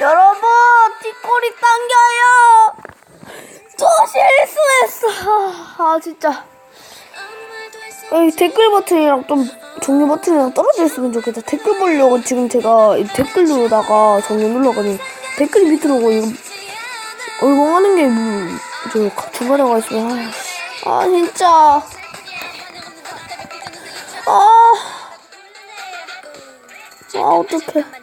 여러분 뒷골이 당겨요. 또 실수했어. 아 진짜. 여기 댓글 버튼이랑 좀 종료 버튼이랑 떨어져 있으면 좋겠다. 댓글 보려고 지금 제가 이 댓글 누르다가 종료 눌러가니 댓글이 밑으로 오고 이거 얼공하는 게저 중간에 가 있으면 아, 씨. 아 진짜 아, 아 어떡해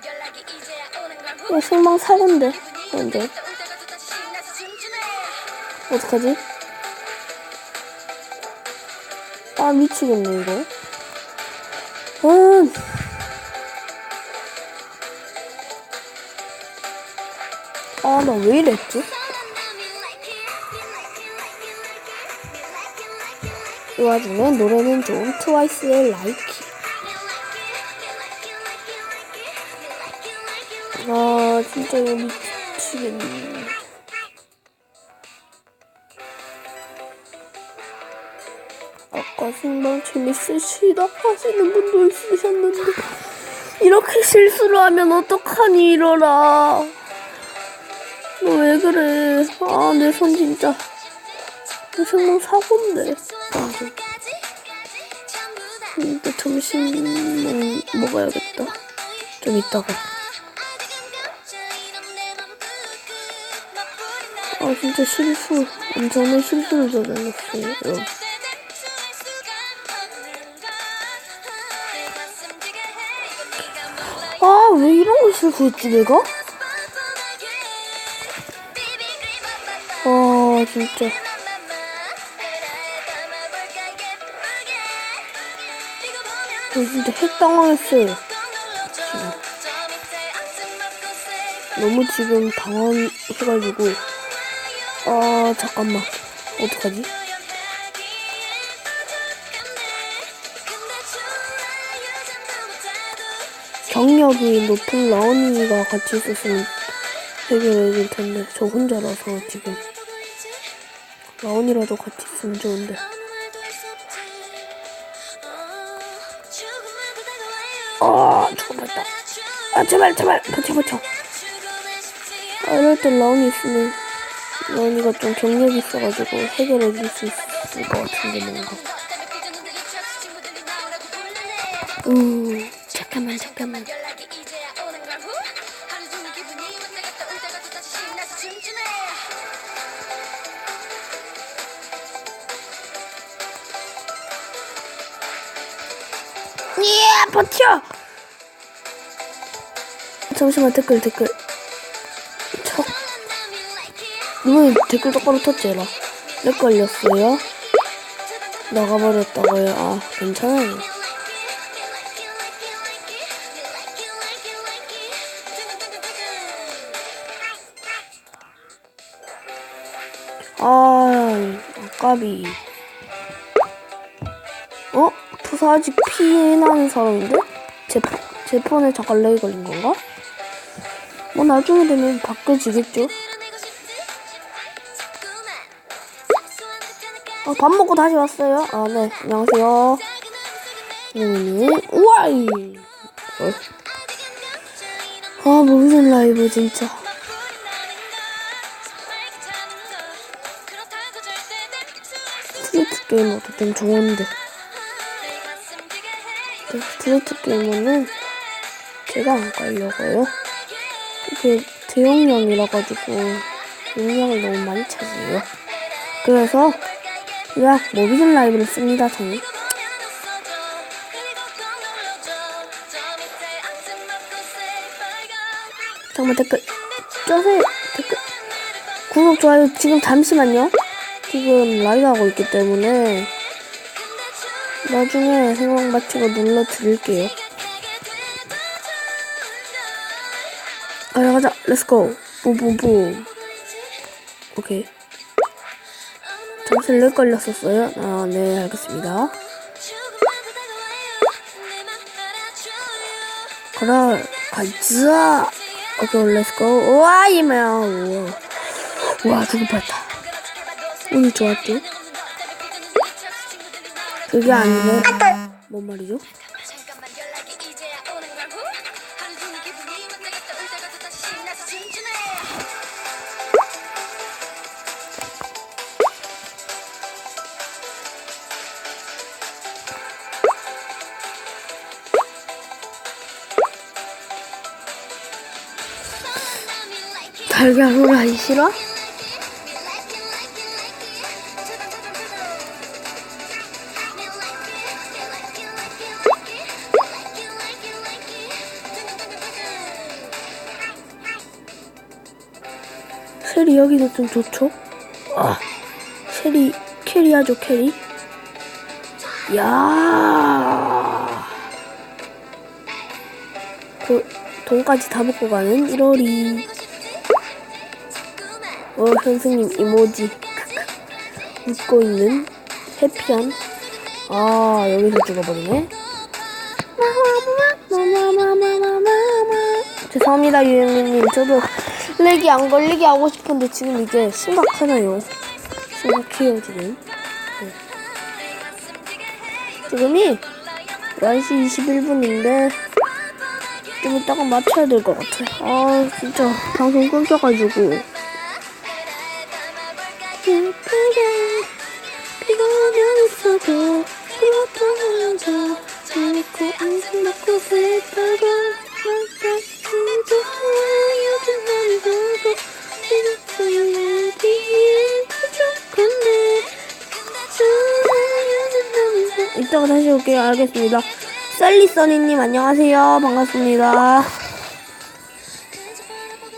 이거 실망 사고인데 근데 어떡하지? 아 미치겠네 이거 음. 아 나 왜 이랬지? 이 와중에 노래는 좋은 트와이스의 라 진짜 이거 미치겠네. 아까 생방 재밌으시다 하시는 분도 있으셨는데 이렇게 실수를 하면 어떡하니 이러라. 너 왜 그래? 아 내 손 진짜. 내 생방 사고인데. 아주. 근데 점심 먹어야겠다. 좀 이따가 아 진짜 실수 엄청난 실수를 저질렀어요. 아, 왜 이런 걸 실수했지, 내가? 아, 진짜. 저 진짜 핵당황했어요. 너무 지금 당황해가지고. 아, 잠깐만. 어떡하지? 경력이 높은 라온이가 같이 있었으면 해결해줄 텐데 저 혼자라서 지금. 라온이라도 같이 있으면 좋은데. 아 죽어버렸다 아 제발 제발. 버텨 버텨. 아 이럴 때 라온이 있으면 라온이가 좀 경력이 있어가지고 해결해 줄 수 있을 것 같은데 뭔가. 음 잠깐만 잠깐만. 예 버텨! 잠시만 댓글 댓글 이번에 댓글 똑바로 터치해라 렉 걸렸어요 나가버렸다고요 아 괜찮아요 아 아까비 어? 부사 아직 피나는 사람인데? 제, 제 폰에 잠깐 렉이 걸린 건가? 뭐 나중에 되면 바꿔지겠죠? 어, 밥 먹고 다시 왔어요. 아, 네. 안녕하세요. 음, 우와이! 어. 아, 무슨 라이브, 진짜. 스트리트 게임 어쨌든 좋은데. 그 스트리트 게임은 제가 안 깔려고요. 이게 대용량이라 가지고 용량을 너무 많이 차지해요. 그래서 그냥 모비전 라이브를 씁니다, 저는. 잠깐만 댓글 쪄세요 댓글. 구독 좋아요 지금 잠시만요. 지금 라이브 하고 있기 때문에 나중에 생각 마치고 눌러 드릴게요. 가자 가자. 렛츠고 뿜뿜뿜. 오케이 렉 걸렸었어요? 아 네 알겠습니다. 가라 가자 오케이 렛츠고 우와 이메야 우와. 우와 죽을 뻔했다. 오늘 좋았죠? 그게 아니고 뭔 말이죠? 달걀 후라이 싫어? 쉐리 여기는 좀 좋죠? 아, 쉐리 캐리 하죠 캐리? 야, 그 돈까지 다 먹고 가는 1월이. 어 선생님 이모지. 웃고 있는 해피한. 아 여기서 죽어버리네. 죄송합니다 유영민님. 저도 렉이 안 걸리게 하고 싶은데 지금 이게 심각하나요? 심각해요 지금. 네. 지금이 11시 21분인데 좀 이따가 맞춰야 될 것 같아 아 진짜 방송 끊겨가지고 예쁘게 피곤했어도 그렇다면서 재밌고 안심 먹고 슬퍼도 막다치도 요즘 날 내기엔 부족한데 이따가 다시 올게요 알겠습니다 셀리써니님 안녕하세요 반갑습니다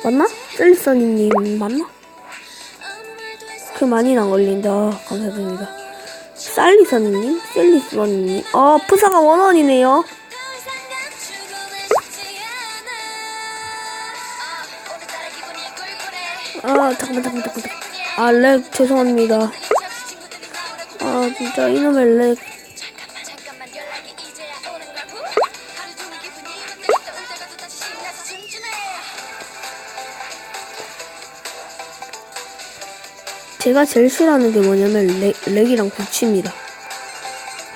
맞나? 셀리써니님 맞나? 그 많이 안 걸린다. 감사드립니다. 쌀리선님? 셀리선님? 어 푸사가 원원이네요. 아 잠깐만 잠깐만 잠깐만. 아 렉 죄송합니다. 아 진짜 이놈의 렉 제가 제일 싫어하는 게 뭐냐면 렉, 렉이랑 구치입니다.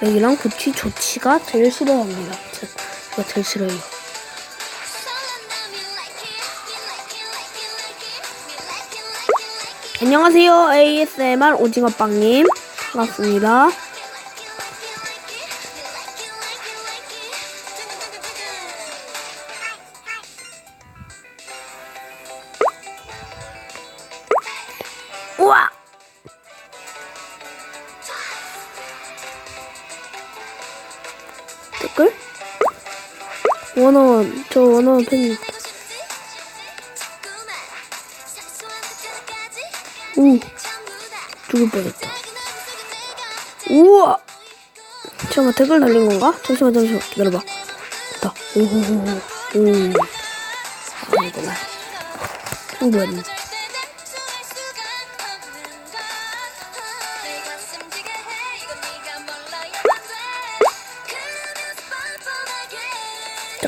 렉이랑 구치 조치가 제일 싫어합니다. 제- 제가 제일 싫어해요. 안녕하세요 ASMR 오징어빵님. 반갑습니다 원어원 저 원어원 팬님 오 죽을 뻔했다. 우와! 잠깐만 댓글 달린 건가? 잠시만 잠시만 기다려봐. 됐다. 오호호호. 오. 아이고야 충분히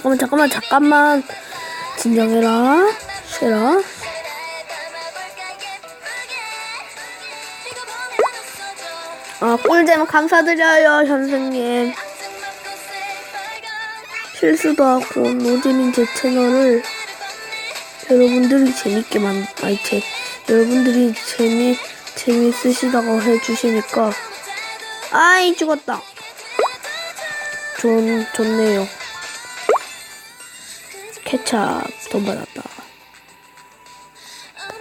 잠깐만 잠깐만 잠깐만. 진정해라. 쉬라 아 꿀잼 감사드려요 선생님. 실수도 하고 노잼인 제 채널을 여러분들이 재밌게 만 아니 제 여러분들이 재미 재밌으시다고 해주시니까. 아이 죽었다. 좋 좋네요 케찹 돈 받았다.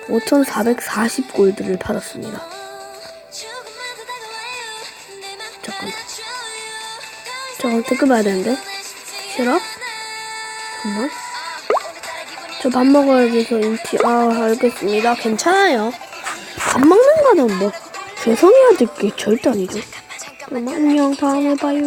5,440 골드를 받았습니다. 잠깐 저 댓글 봐야 되는데? 싫어? 잠깐만. 저밥 먹어야 돼서 인티 아 알겠습니다. 괜찮아요. 밥 먹는 거는 뭐 죄송해야 될 게 절대 아니죠. 그럼 안녕 다음에 봐요